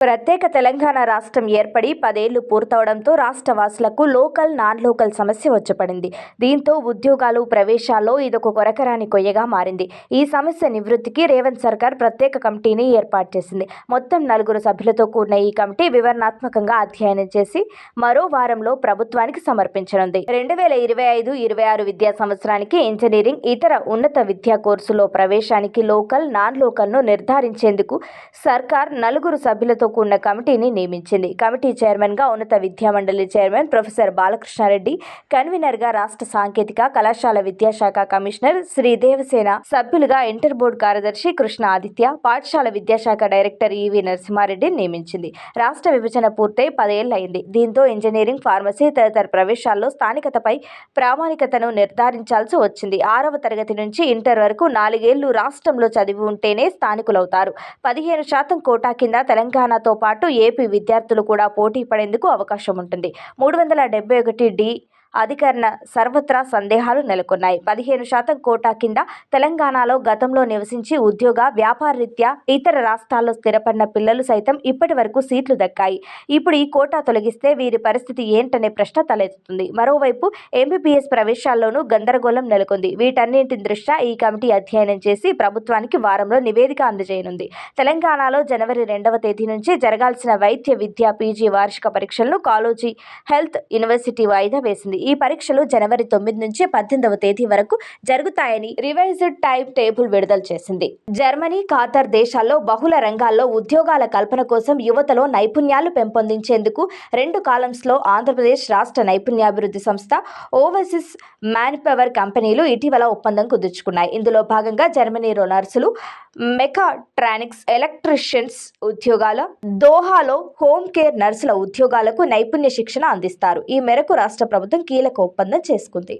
ప్రత్యేక తెలంగాణ రాష్ట్రం ఏర్పడి పదేళ్ళు పూర్తవడంతో రాష్ట్ర వాసులకు లోకల్ నాన్ లోకల్ సమస్య వచ్చపడింది. దీంతో ఉద్యోగాలు ప్రవేశాల్లో ఇదొక కొరకరాని కొయ్యగా మారింది. ఈ సమస్య నివృత్తికి రేవంత్ సర్కార్ ప్రత్యేక కమిటీని ఏర్పాటు చేసింది. మొత్తం నలుగురు సభ్యులతో కూడిన ఈ కమిటీ వివరణాత్మకంగా అధ్యయనం చేసి మరో వారంలో ప్రభుత్వానికి సమర్పించనుంది. రెండు వేల ఇరవై ఐదు ఇరవై ఆరు విద్యా సంవత్సరానికి ఇంజనీరింగ్ ఇతర ఉన్నత విద్యా కోర్సులో ప్రవేశానికి లోకల్ నాన్ లోకల్ను నిర్ధారించేందుకు సర్కార్ నలుగురు సభ్యులతో కూడిన కమిటీని నియమించింది. కమిటీ చైర్మన్గా ఉన్నత విద్యామండలి చైర్మన్ ప్రొఫెసర్ బాలకృష్ణారెడ్డి కన్వీనర్గా రాష్ట్ర సాంకేతిక కళాశాల విద్యాశాఖ కమిషనర్ శ్రీ దేవసేన సభ్యులుగా ఇంటర్ బోర్డు కార్యదర్శి కృష్ణ ఆదిత్య పాఠశాల విద్యాశాఖ డైరెక్టర్ ఈవి నరసింహారెడ్డిని నియమించింది. రాష్ట్ర విభజన పూర్తయి పదేళ్ళయింది దీంతో ఇంజనీరింగ్ ఫార్మసీ తదితర ప్రవేశాల్లో స్థానికతపై ప్రామాణికతను నిర్ధారించాల్సి వచ్చింది. ఆరవ తరగతి నుంచి ఇంటర్ వరకు నాలుగేళ్ళు రాష్ట్రంలో చదివి ఉంటేనే స్థానికులవుతారు. పదిహేను శాతం కోటా కింద తెలంగాణ తెలంగాణతో పాటు ఏపీ విద్యార్థులు కూడా పోటీ పడేందుకు అవకాశం ఉంటుంది. మూడు వందల డెబ్బై ఒకటి డి అధికరణ సర్వత్రా సందేహాలు నెలకొన్నాయి. పదిహేను శాతం కోటా కింద తెలంగాణలో గతంలో నివసించి ఉద్యోగ వ్యాపార రీత్యా ఇతర రాష్ట్రాల్లో స్థిరపడిన పిల్లలు సైతం ఇప్పటి వరకు సీట్లు దక్కాయి. ఇప్పుడు ఈ కోటా తొలగిస్తే వీరి పరిస్థితి ఏంటనే ప్రశ్న తలెత్తుతుంది. మరోవైపు ఎంబీబీఎస్ ప్రవేశాల్లోనూ గందరగోళం నెలకొంది. వీటన్నింటి దృష్ట్యా ఈ కమిటీ అధ్యయనం చేసి ప్రభుత్వానికి వారంలో నివేదిక అందజేయనుంది. తెలంగాణలో జనవరి రెండవ తేదీ నుంచి జరగాల్సిన వైద్య విద్య పీజీ వార్షిక పరీక్షలను కాలోజీ హెల్త్ యూనివర్సిటీ వాయిదా వేసింది. ఈ పరీక్షలు జనవరి తొమ్మిది నుంచి పద్దెనిమిదవ తేదీ వరకు జరుగుతాయని రివైజ్డ్ టైం టేబుల్ విడుదల చేసింది. జర్మనీ ఖాతర్ దేశాల్లో బహుళ రంగాల్లో ఉద్యోగాల కల్పన కోసం యువతలో నైపుణ్యాలు పెంపొందించేందుకు రెండు కాలమ్స్లో ఆంధ్రప్రదేశ్ రాష్ట్ర నైపుణ్యాభివృద్ధి సంస్థ ఓవర్సీస్ మ్యాన్ పవర్ కంపెనీలు ఇటీవల ఒప్పందం కుదుర్చుకున్నాయి. ఇందులో భాగంగా జర్మనీలో నర్సులు మెకాట్రానిక్స్ ఎలక్ట్రీషియన్స్ ఉద్యోగాల దోహాలో హోమ్ కేర్ నర్సుల ఉద్యోగాలకు నైపుణ్య శిక్షణ అందిస్తారు. ఈ మేరకు రాష్ట్ర ప్రభుత్వం కీలక ఒప్పందం చేసుకుంది.